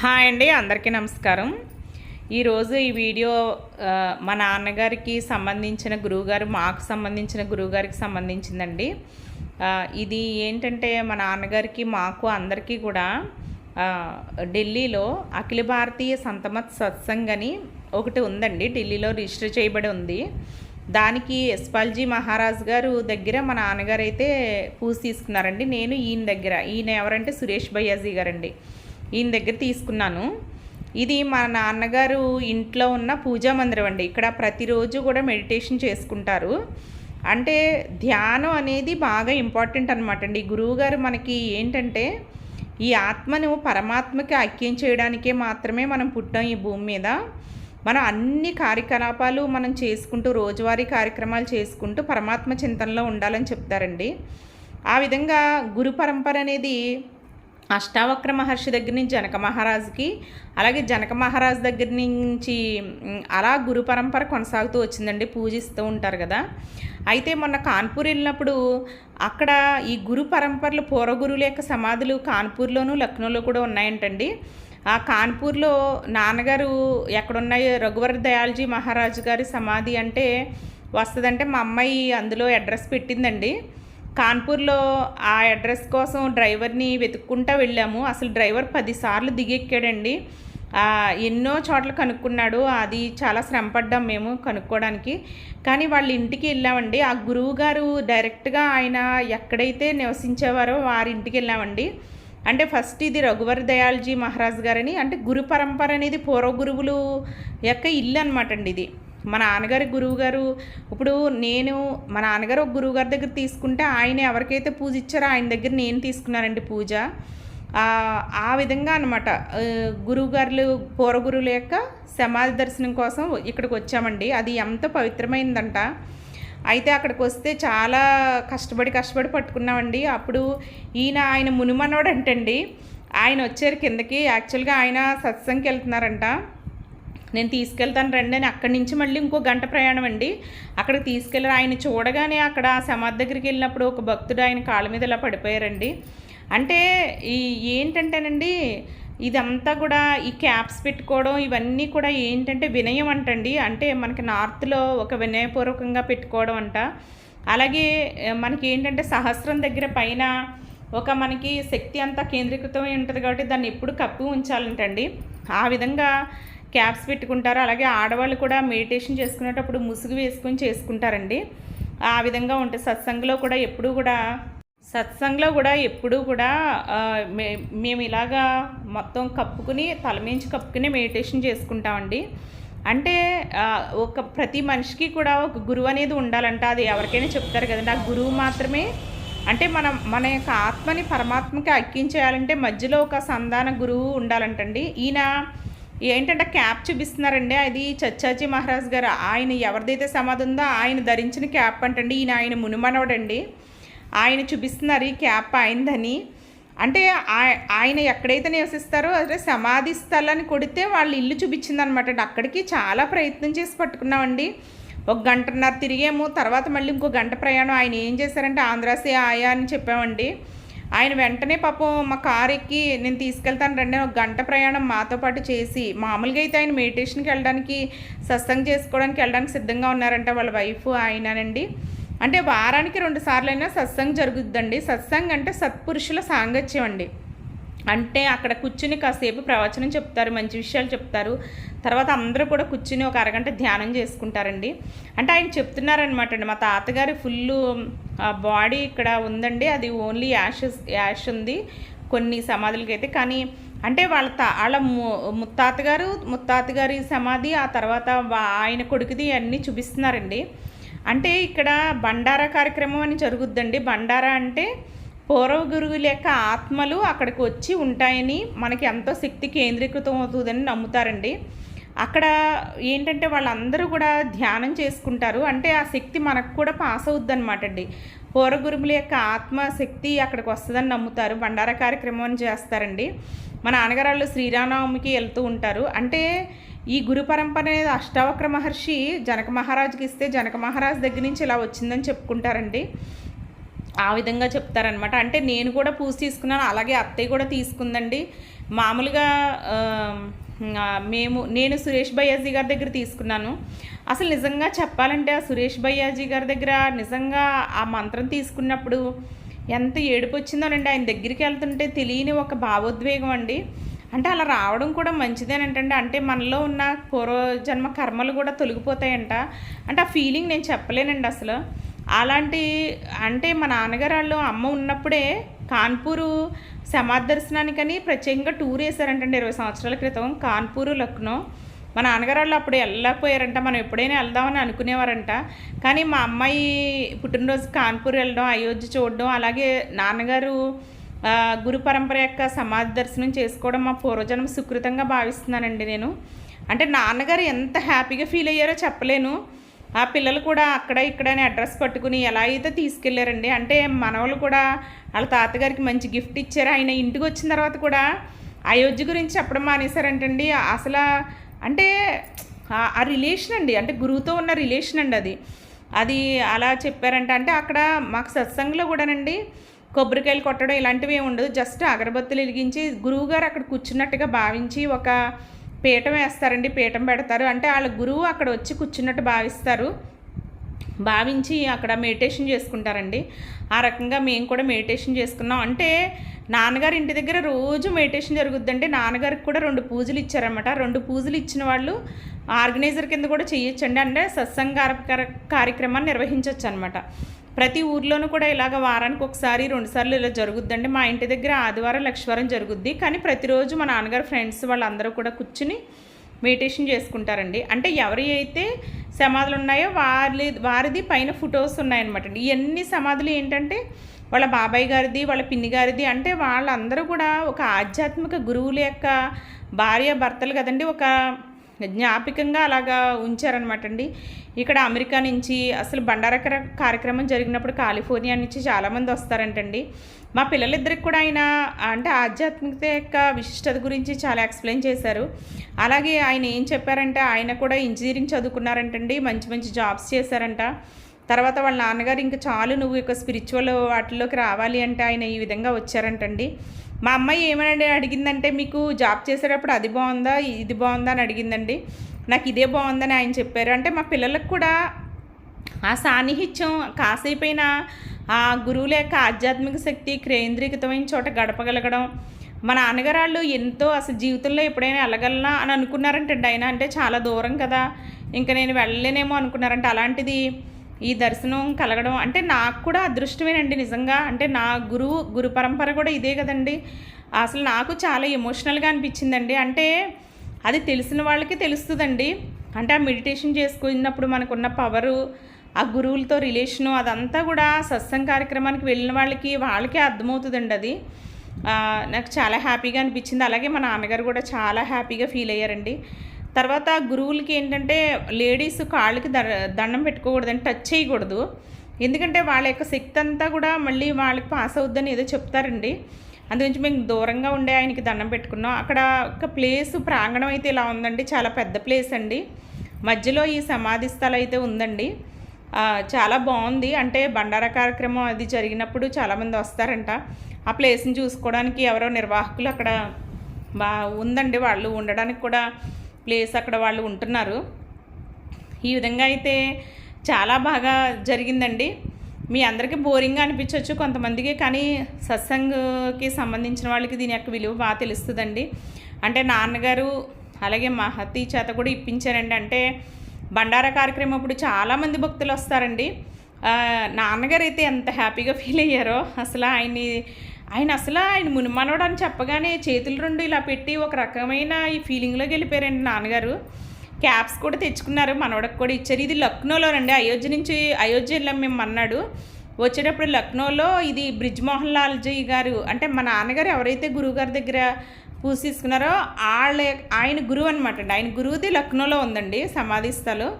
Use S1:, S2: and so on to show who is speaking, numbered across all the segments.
S1: Hi అండి అందరికీ నమస్కారం. ఈరోజు ఈ వీడియో మా నాన్నగారికి సంబంధించిన గురువుగారు మాకు సంబంధించిన గురువుగారికి సంబంధించిందండి. ఇది ఏంటంటే మా నాన్నగారికి మాకు అందరికీ కూడా ఢిల్లీలో అఖిల భారతీయ సంతమత్ సత్సంగ్ అని ఒకటి ఉందండి. ఢిల్లీలో రిజిస్టర్ చేయబడి ఉంది. దానికి ఎస్పాల్జీ మహారాజ్ గారు దగ్గర మా నాన్నగారు అయితే పూజ తీసుకున్నారండి. నేను ఈయన దగ్గర. ఈయన ఎవరంటే సురేష్ భయ్యాజీ గారండి. ఈయన దగ్గర తీసుకున్నాను. ఇది మా నాన్నగారు ఇంట్లో ఉన్న పూజా మందిరం అండి. ఇక్కడ ప్రతిరోజు కూడా మెడిటేషన్ చేసుకుంటారు. అంటే ధ్యానం అనేది బాగా ఇంపార్టెంట్ అనమాట అండి. గురువు గారు మనకి ఏంటంటే ఈ ఆత్మను పరమాత్మకి ఐక్యం చేయడానికే మాత్రమే మనం పుట్టాం ఈ భూమి మీద. మనం అన్ని కార్యకలాపాలు మనం చేసుకుంటూ రోజువారీ కార్యక్రమాలు చేసుకుంటూ పరమాత్మ చింతనలో ఉండాలని చెప్తారండి. ఆ విధంగా గురు పరంపర అనేది అష్టావక్ర మహర్షి దగ్గర నుంచి జనక మహారాజుకి అలాగే జనక మహారాజు దగ్గర నుంచి అలా గురు పరంపర కొనసాగుతూ వచ్చిందండి పూజిస్తూ ఉంటారు కదా. అయితే మొన్న కాన్పూర్ వెళ్ళినప్పుడు అక్కడ ఈ గురు పరంపరలు పూర్వగురువుల యొక్క సమాధులు కాన్పూర్లోను లక్నోలో కూడా ఉన్నాయంటండి. ఆ కాన్పూర్లో నాన్నగారు ఎక్కడున్నాయో రఘువర దయాల్జీ మహారాజు గారి సమాధి అంటే వస్తుందంటే మా అమ్మాయి అందులో అడ్రస్ పెట్టిందండి. కాన్పూర్లో ఆ అడ్రస్ కోసం డ్రైవర్ని వెతుక్కుంటా వెళ్ళాము. అసలు డ్రైవర్ పదిసార్లు దిగెక్కాడండి. ఎన్నో చోట్ల కనుక్కున్నాడు. అది చాలా శ్రమపడ్డాం మేము కనుక్కోవడానికి. కానీ వాళ్ళ ఇంటికి వెళ్ళామండి. ఆ గురువు గారు డైరెక్ట్గా ఆయన ఎక్కడైతే నివసించేవారో వారి ఇంటికి వెళ్ళామండి. అంటే ఫస్ట్ ఇది రఘువర్ దయాల్జీ మహారాజ్ గారని అంటే గురు పరంపర అనేది పూర్వ గురువులు యొక్క ఇల్లు అనమాట అండి ఇది. మా నాన్నగారి గురువుగారు ఇప్పుడు నేను మా నాన్నగారు ఒక గురువు గారి దగ్గర తీసుకుంటే ఆయన ఎవరికైతే పూజ ఇచ్చారో ఆయన దగ్గర నేను తీసుకున్నానండి పూజ. ఆ, విధంగా అనమాట గురువు గారులు పూర్వ యొక్క సమాధి దర్శనం కోసం ఇక్కడికి వచ్చామండి. అది ఎంత పవిత్రమైందంట. అయితే అక్కడికి వస్తే చాలా కష్టపడి కష్టపడి పట్టుకున్నామండి. అప్పుడు ఈయన ఆయన మునిమనోడు అంటండి ఆయన వచ్చారు కిందకి. యాక్చువల్గా ఆయన సత్సంగ్కి వెళ్తున్నారంట. నేను తీసుకెళ్తాను రండి అని అక్కడి నుంచి మళ్ళీ ఇంకో గంట ప్రయాణం అండి. అక్కడికి తీసుకెళ్ళి ఆయన చూడగానే అక్కడ సమాధి దగ్గరికి వెళ్ళినప్పుడు ఒక భక్తుడు ఆయన కాళ్ళ మీద ఇలా పడిపోయారండి. అంటే ఈ ఏంటంటేనండి ఇదంతా కూడా ఈ క్యాప్స్ పెట్టుకోవడం ఇవన్నీ కూడా ఏంటంటే వినయం అంటండి. అంటే మనకి నార్త్లో ఒక వినయపూర్వకంగా పెట్టుకోవడం అంట. అలాగే మనకి ఏంటంటే సహస్రం దగ్గర పైన ఒక మనకి శక్తి అంతా కేంద్రీకృతమై ఉంటుంది కాబట్టి దాన్ని ఎప్పుడు కప్పి ఉంచాలంటండి. ఆ విధంగా క్యాప్స్ పెట్టుకుంటారు. అలాగే ఆడవాళ్ళు కూడా మెడిటేషన్ చేసుకునేటప్పుడు ముసుగు వేసుకొని చేసుకుంటారండి. ఆ విధంగా ఉంటుంది. సత్సంగంలో కూడా ఎప్పుడూ కూడా సత్సంగంలో కూడా ఎప్పుడూ కూడా మే మేము ఇలాగా మొత్తం కప్పుకుని తలమించి కప్పుకుని మెడిటేషన్ చేసుకుంటామండి. అంటే ఒక ప్రతి మనిషికి కూడా ఒక గురువు అనేది ఉండాలంట. అది ఎవరికైనా చెప్తారు కదండి. ఆ గురువు మాత్రమే అంటే మనం మన యొక్క ఆత్మని పరమాత్మకి అక్కించేయాలంటే మధ్యలో ఒక సంధాన గురువు ఉండాలంటండి. ఈయన ఏంటంటే క్యాప్ చూపిస్తున్నారండి. అది చచ్చాజీ మహారాజ్ గారు. ఆయన ఎవరిదైతే సమాధి ఉందో ఆయన ధరించిన క్యాప్ అంటండి. ఈయన ఆయన మునుమనవడండి ఆయన చూపిస్తున్నారు ఈ క్యాప్ ఆయనదని. అంటే ఆయన ఎక్కడైతే నివసిస్తారో అదే సమాధి స్థలాన్ని కొడితే వాళ్ళ ఇల్లు చూపించిందనమాట అక్కడికి చాలా ప్రయత్నం చేసి పట్టుకున్నామండి. ఒక గంటన్నర తిరిగాము. తర్వాత మళ్ళీ ఇంకో గంట ప్రయాణం. ఆయన ఏం చేశారంటే ఆంధ్రాసే ఆయా అని చెప్పామండి. ఆయన వెంటనే పాపం మా కార్ ఎక్కి నేను తీసుకెళ్తాను రండి ఒక గంట ప్రయాణం మాతో పాటు చేసి మామూలుగా అయితే ఆయన మెడిటేషన్కి వెళ్ళడానికి సత్సంగం చేసుకోవడానికి వెళ్ళడానికి సిద్ధంగా ఉన్నారంట వాళ్ళ వైఫ్ ఆయననండి. అంటే వారానికి రెండు సార్లు అయినా సత్సంగ్ జరుగుద్దండి. సత్సంగ్ అంటే సత్పురుషుల సాంగత్యం అండి. అంటే అక్కడ కూర్చుని కాసేపు ప్రవచనం చెప్తారు మంచి విషయాలు చెప్తారు. తర్వాత అందరూ కూడా కూర్చుని ఒక అరగంట ధ్యానం చేసుకుంటారండి. అంటే ఆయన చెప్తున్నారనమాట అండి మా తాతగారి ఫుల్ బాడీ ఇక్కడ ఉందండి అది ఓన్లీ యాషెస్ యాష్ ఉంది కొన్ని సమాధులకి అయితే కానీ అంటే వాళ్ళ తా వాళ్ళ ముత్తాతగారు ముత్తాత గారు ముత్తాత గారి సమాధి ఆ తర్వాత ఆయన కొడుకుది అన్నీ చూపిస్తున్నారండి. అంటే ఇక్కడ బండారా కార్యక్రమం అని జరుగుద్దండి. బండారా అంటే పూర్వ గురువుల యొక్క ఆత్మలు అక్కడికి వచ్చి ఉంటాయని మనకి ఎంతో శక్తి కేంద్రీకృతం అవుతుందని నమ్ముతారండి. అక్కడ ఏంటంటే వాళ్ళందరూ కూడా ధ్యానం చేసుకుంటారు. అంటే ఆ శక్తి మనకు కూడా పాస్ అవుద్ది అనమాట అండి. పూర్వ గురువుల యొక్క ఆత్మ శక్తి అక్కడికి వస్తుందని నమ్ముతారు. భండార కార్యక్రమం చేస్తారండి. మా నాన్నగారు వాళ్ళు శ్రీరామనవమికి వెళ్తూ ఉంటారు. అంటే ఈ గురు పరంపర అనేది అష్టావక్ర మహర్షి జనక మహారాజుకి ఇస్తే జనక మహారాజు దగ్గర నుంచి ఇలా వచ్చిందని చెప్పుకుంటారండి. ఆ విధంగా చెప్తారనమాట అంటే నేను కూడా పూజ తీసుకున్నాను అలాగే అత్తయ్య కూడా తీసుకుందండి. మామూలుగా మేము నేను సురేష్ భయ్యాజీ గారి దగ్గర తీసుకున్నాను. అసలు నిజంగా చెప్పాలంటే ఆ సురేష్ భయ్యాజీ గారి దగ్గర నిజంగా ఆ మంత్రం తీసుకున్నప్పుడు ఎంత ఏడుపు వచ్చిందోనండి. ఆయన దగ్గరికి వెళ్తుంటే తెలియని ఒక భావోద్వేగం అండి. అంటే అలా రావడం కూడా మంచిదేనంటండి. అంటే మనలో ఉన్న పూర్వజన్మ కర్మలు కూడా తొలగిపోతాయంట. అంటే ఆ ఫీలింగ్ నేను చెప్పలేనండి అసలు. అలాంటి అంటే మా నాన్నగారు వాళ్ళు అమ్మ ఉన్నప్పుడే కాన్పూరు సమాదర్శనానికని ప్రత్యేకంగా టూర్ వేశారంటండి ఇరవై సంవత్సరాల క్రితం. కాన్పూరు లక్నో. మా నాన్నగారు వాళ్ళు అప్పుడు వెళ్ళకపోయారంట మనం ఎప్పుడైనా వెళ్దామని అనుకునేవారంట. కానీ మా అమ్మాయి పుట్టినరోజు కాన్పూర్ వెళ్ళడం అయోధ్య చూడడం అలాగే నాన్నగారు గురు పరంపర యొక్క సమాధి దర్శనం చేసుకోవడం మా పూర్వజన్మ సుకృతంగా భావిస్తున్నానండి నేను. అంటే నాన్నగారు ఎంత హ్యాపీగా ఫీల్ అయ్యారో చెప్పలేను. ఆ పిల్లలు కూడా అక్కడ ఇక్కడ అని అడ్రస్ పట్టుకుని ఎలా అయితే తీసుకెళ్ళారండి? అంటే మనవలు కూడా వాళ్ళ తాతగారికి మంచి గిఫ్ట్ ఇచ్చారు. ఆయన ఇంటికి వచ్చిన తర్వాత కూడా అయోధ్య గురించి చెప్పడం మానేశారంటండి. అసలు అంటే ఆ- ఆ రిలేషన్ అండి. అంటే గురువుతో ఉన్న రిలేషన్ అండి అది. అది అలా చెప్పారంట. అంటే అక్కడ మాకు సత్సంగంలో కూడానండి కొబ్బరికాయలు కొట్టడం ఇలాంటివి ఏమి ఉండదు. జస్ట్ అగరబత్తులు వెలిగించి గురువుగారు అక్కడ కూర్చున్నట్టుగా భావించి ఒక పీఠం వేస్తారండి పీఠం పెడతారు. అంటే వాళ్ళ గురువు అక్కడ వచ్చి కూర్చున్నట్టు భావిస్తారు. భావించి అక్కడ మెడిటేషన్ చేసుకుంటారండి. ఆ రకంగా మేము కూడా మెడిటేషన్ చేసుకున్నాం. అంటే నాన్నగారు ఇంటి దగ్గర రోజు మెడిటేషన్ జరుగుద్దంటే నాన్నగారికి కూడా రెండు పూజలు ఇచ్చారన్నమాట. రెండు పూజలు ఇచ్చిన వాళ్ళు ఆర్గనైజర్ కింద కూడా చేయొచ్చండి. అంటే సత్సంగ కార్యక్రమాన్ని నిర్వహించవచ్చు అనమాట ప్రతి ఊర్లోనూ కూడా ఇలాగ వారానికి ఒకసారి రెండుసార్లు ఇలా జరుగుద్దండి. మా ఇంటి దగ్గర ఆదివారం లక్షవారం జరుగుద్ది. కానీ ప్రతిరోజు మా నాన్నగారు ఫ్రెండ్స్ వాళ్ళందరూ కూడా కూర్చుని మెడిటేషన్ చేసుకుంటారండి. అంటే ఎవరి అయితే సమాధులు ఉన్నాయో వారి వారిది పైన ఫొటోస్ ఉన్నాయన్నమాట అండి ఇవన్నీ సమాధులు ఏంటంటే వాళ్ళ బాబాయ్ గారిది వాళ్ళ పిన్ని గారిది అంటే వాళ్ళందరూ కూడా ఒక ఆధ్యాత్మిక గురువుల యొక్క భార్య భర్తలు కదండి. ఒక జ్ఞాపికంగా అలాగా ఉంచారనమాట అండి ఇక్కడ అమెరికా నుంచి అసలు బండారకర కార్యక్రమం జరిగినప్పుడు కాలిఫోర్నియా నుంచి చాలామంది వస్తారంటండి. మా పిల్లలిద్దరికి కూడా ఆయన అంటే ఆధ్యాత్మికత యొక్క విశిష్టత గురించి చాలా ఎక్స్ప్లెయిన్ చేశారు. అలాగే ఆయన ఏం చెప్పారంటే ఆయన కూడా ఇంజనీరింగ్ చదువుకున్నారంటండి మంచి మంచి జాబ్స్ చేశారంట. తర్వాత వాళ్ళ నాన్నగారు ఇంకా చాలు నువ్వు యొక్క స్పిరిచువల్ వాటిలోకి రావాలి అంటే ఆయన ఈ విధంగా వచ్చారంటండి. మా అమ్మాయి ఏమని అడిగిందంటే మీకు జాబ్ చేసేటప్పుడు అది బాగుందా ఇది బాగుందా? అని అడిగిందండి. నాకు ఇదే బాగుందని ఆయన చెప్పారు. అంటే మా పిల్లలకు కూడా ఆ సాన్నిహిత్యం కాసేపైన ఆ గురువుల యొక్క ఆధ్యాత్మిక శక్తి కేంద్రీకృతమైన చోట గడపగలగడం మా నాన్నగారు వాళ్ళు ఎంతో అసలు జీవితంలో ఎప్పుడైనా వెళ్ళగలనా అని అనుకున్నారంటే ఆయన అంటే చాలా దూరం కదా ఇంకా నేను వెళ్ళలేనేమో అనుకున్నారంటే. అలాంటిది ఈ దర్శనం కలగడం అంటే నాకు కూడా అదృష్టమేనండి నిజంగా. అంటే నా గురువు గురు పరంపర కూడా ఇదే కదండి. అసలు నాకు చాలా ఎమోషనల్గా అనిపించిందండి. అంటే అది తెలిసిన వాళ్ళకి తెలుస్తుందండి. అంటే ఆ మెడిటేషన్ చేసుకున్నప్పుడు మనకున్న పవరు ఆ గురువులతో రిలేషను అదంతా కూడా సత్సంగ కార్యక్రమానికి వెళ్ళిన వాళ్ళకి వాళ్ళకే అర్థమవుతుందండి అది. నాకు చాలా హ్యాపీగా అనిపించింది. అలాగే మా నాన్నగారు కూడా చాలా హ్యాపీగా ఫీల్ అయ్యారండి. తర్వాత గురువులకి ఏంటంటే లేడీస్ కాళ్ళకి దండం పెట్టుకోకూడదని టచ్ చేయకూడదు. ఎందుకంటే వాళ్ళ యొక్క శక్తి అంతా కూడా మళ్ళీ వాళ్ళకి పాస్ అవుద్దని ఏదో చెప్తారండి. అందుగురించి మేము దూరంగా ఉండే ఆయనకి దండం పెట్టుకున్నాం. అక్కడ ఒక ప్లేస్ ప్రాంగణం అయితే ఇలా ఉందండి. చాలా పెద్ద ప్లేస్ అండి. మధ్యలో ఈ సమాధి స్థలం అయితే ఉందండి. చాలా బాగుంది. అంటే బండారా కార్యక్రమం అది జరిగినప్పుడు చాలామంది వస్తారంట. ఆ ప్లేస్ని చూసుకోవడానికి ఎవరో నిర్వాహకులు అక్కడ బా ఉందండి. వాళ్ళు ఉండడానికి కూడా ప్లేస్ అక్కడ వాళ్ళు ఉంటున్నారు. ఈ విధంగా అయితే చాలా బాగా జరిగిందండి. మీ అందరికీ బోరింగ్గా అనిపించవచ్చు కొంతమందికి కానీ సత్సంగ్కి సంబంధించిన వాళ్ళకి దీని యొక్క విలువ బాగా తెలుస్తుందండి. అంటే నాన్నగారు అలాగే మహతి చేత కూడా ఇప్పించారండి. అంటే బండారా కార్యక్రమం అప్పుడు చాలామంది భక్తులు వస్తారండి. నాన్నగారు అయితే ఎంత హ్యాపీగా ఫీల్ అయ్యారో అసలు ఆయన్ని ఆయన అసలు ఆయన మునిమనవడు అని చెప్పగానే చేతులు రెండు ఇలా పెట్టి ఒక రకమైన ఈ ఫీలింగ్లోకి వెళ్ళిపోయారండి నాన్నగారు. క్యాప్స్ కూడా తెచ్చుకున్నారు మనవడకు కూడా ఇచ్చారు. ఇది లక్నోలోనండి అయోధ్య నుంచి అయోధ్య వెళ్ళాం మేము అన్నాడు వచ్చేటప్పుడు లక్నోలో ఇది బ్రిజ్ మోహన్ లాల్జీ గారు అంటే మా నాన్నగారు ఎవరైతే గురువుగారి దగ్గర పూజ తీసుకున్నారో వాళ్ళ ఆయన గురువు అనమాట అండి ఆయన గురువుది లక్నోలో ఉందండి సమాధి స్థలం.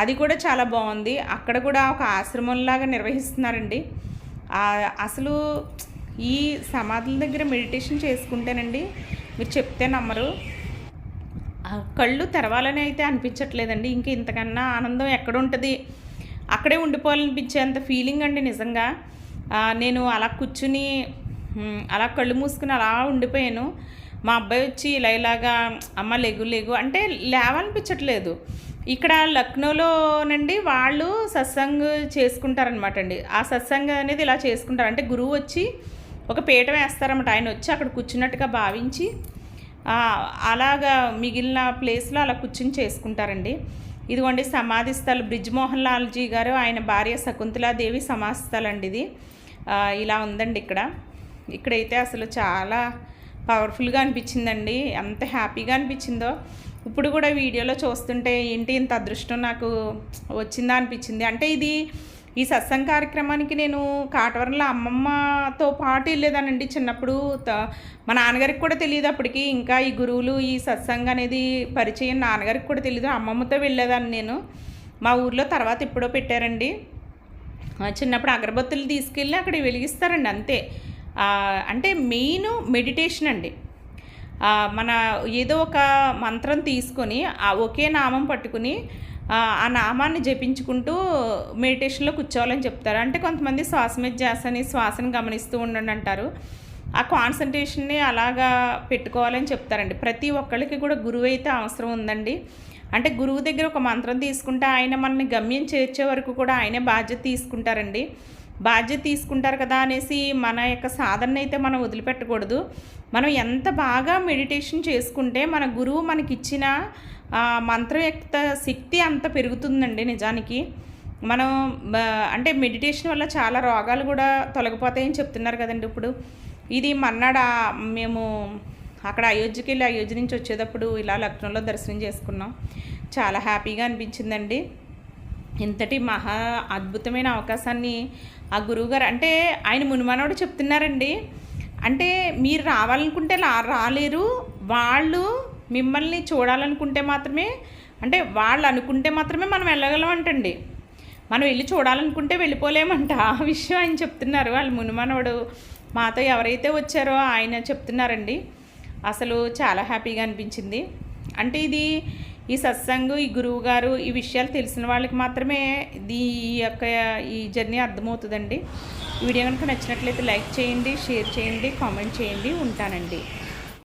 S1: అది కూడా చాలా బాగుంది. అక్కడ కూడా ఒక ఆశ్రమంలాగా నిర్వహిస్తున్నారండి. అసలు ఈ సమాధుల దగ్గర మెడిటేషన్ చేసుకుంటేనండి మీరు చెప్తే నమ్మరు. ఆ కళ్ళు తెరవాలని అయితే అనిపించట్లేదండి. ఇంక ఇంతకన్నా ఆనందం ఎక్కడ ఉంటుంది అక్కడే ఉండిపోవాలనిపించేంత ఫీలింగ్ అండి నిజంగా. నేను అలా కూర్చుని అలా కళ్ళు మూసుకుని అలా ఉండిపోయాను. మా అబ్బాయి వచ్చి ఇలా ఇలాగా అమ్మ లెగు లెగు అంటే లేవనిపించట్లేదు. ఇక్కడ లక్నోలోనండి వాళ్ళు సత్సంగ్ చేసుకుంటారనమాట అండి. ఆ సత్సంగ్ అనేది ఇలా చేసుకుంటారు. అంటే గురువు వచ్చి ఒక పీట వేస్తారన్నమాట. ఆయన వచ్చి అక్కడ కూర్చున్నట్టుగా భావించి అలాగా మిగిలిన ప్లేస్లో అలా కూర్చుని చేసుకుంటారండి. ఇదిగోండి సమాధి స్థలం బ్రిడ్జ్ మోహన్ లాల్జీ గారు ఆయన భార్య శకుంతలాదేవి సమాధి స్థలం అండి ఇది ఇలా ఉందండి ఇక్కడ. ఇక్కడైతే అసలు చాలా పవర్ఫుల్గా అనిపించిందండి. ఎంత హ్యాపీగా అనిపించిందో. ఇప్పుడు కూడా వీడియోలో చూస్తుంటే ఏంటి ఇంత అదృష్టం నాకు వచ్చిందా అనిపించింది? అంటే ఇది ఈ సత్సంగ కార్యక్రమానికి నేను కాటవరంలో అమ్మమ్మతో పాటు వెళ్ళేదానండి చిన్నప్పుడు. త- మా నాన్నగారికి కూడా తెలియదు అప్పటికి. ఇంకా ఈ గురువులు ఈ సత్సంగ అనేది పరిచయం నాన్నగారికి కూడా తెలియదు అమ్మమ్మతో వెళ్ళేదాన్ని నేను. మా ఊర్లో తర్వాత ఎప్పుడో పెట్టారండి. చిన్నప్పుడు అగరబత్తులు తీసుకెళ్ళి అక్కడ వెలిగిస్తారండి అంతే. అంటే మెయిన్ మెడిటేషన్ అండి. మన ఏదో ఒక మంత్రం తీసుకొని ఒకే నామం పట్టుకుని ఆ నామాన్ని జపించుకుంటూ మెడిటేషన్లో కూర్చోవాలని చెప్తారు. అంటే కొంతమంది శ్వాస మీద ధ్యాసని శ్వాసను గమనిస్తూ ఉండండి అంటారు. ఆ కాన్సన్ట్రేషన్ని అలాగా పెట్టుకోవాలని చెప్తారండి. ప్రతి ఒక్కళ్ళకి కూడా గురువు అయితే అవసరం ఉందండి. అంటే గురువు దగ్గర ఒక మంత్రం తీసుకుంటే ఆయన మనల్ని గమ్యం చేర్చే వరకు కూడా ఆయనే బాధ్యత తీసుకుంటారండి. బాధ్యత తీసుకుంటారు కదా అనేసి మన యొక్క సాధన అయితే మనం వదిలిపెట్టకూడదు. మనం ఎంత బాగా మెడిటేషన్ చేసుకుంటే మన గురువు మనకిచ్చిన మంత్రం యొక్క శక్తి అంత పెరుగుతుందండి నిజానికి. మనం అంటే మెడిటేషన్ వల్ల చాలా రోగాలు కూడా తొలగిపోతాయని చెప్తున్నారు కదండి ఇప్పుడు. ఇది మన్నాడు మేము అక్కడ అయోధ్యకి వెళ్ళి అయోధ్య నుంచి వచ్చేటప్పుడు ఇలా లక్నోలో దర్శనం చేసుకున్నాం. చాలా హ్యాపీగా అనిపించిందండి. ఇంతటి మహా అద్భుతమైన అవకాశాన్ని ఆ గురువుగారు అంటే ఆయన మునిమనోడు చెప్తున్నారండి. అంటే మీరు రావాలనుకుంటే లా రాలేరు. వాళ్ళు మిమ్మల్ని చూడాలనుకుంటే మాత్రమే అంటే వాళ్ళు అనుకుంటే మాత్రమే మనం వెళ్ళగలం అంటండి మనం వెళ్ళి చూడాలనుకుంటే వెళ్ళిపోలేమంట. ఆ విషయం ఆయన చెప్తున్నారు. వాళ్ళ మునుమనవడు మాతో ఎవరైతే వచ్చారో ఆయన చెప్తున్నారండి. అసలు చాలా హ్యాపీగా అనిపించింది. అంటే ఇది ఈ సత్సంగు ఈ గురువు గారు ఈ విషయాలు తెలిసిన వాళ్ళకి మాత్రమే ఇది ఈ యొక్క ఈ జర్నీ అర్థమవుతుందండి. ఈ వీడియో కనుక నచ్చినట్లయితే లైక్ చేయండి షేర్ చేయండి కామెంట్ చేయండి. ఉంటానండి.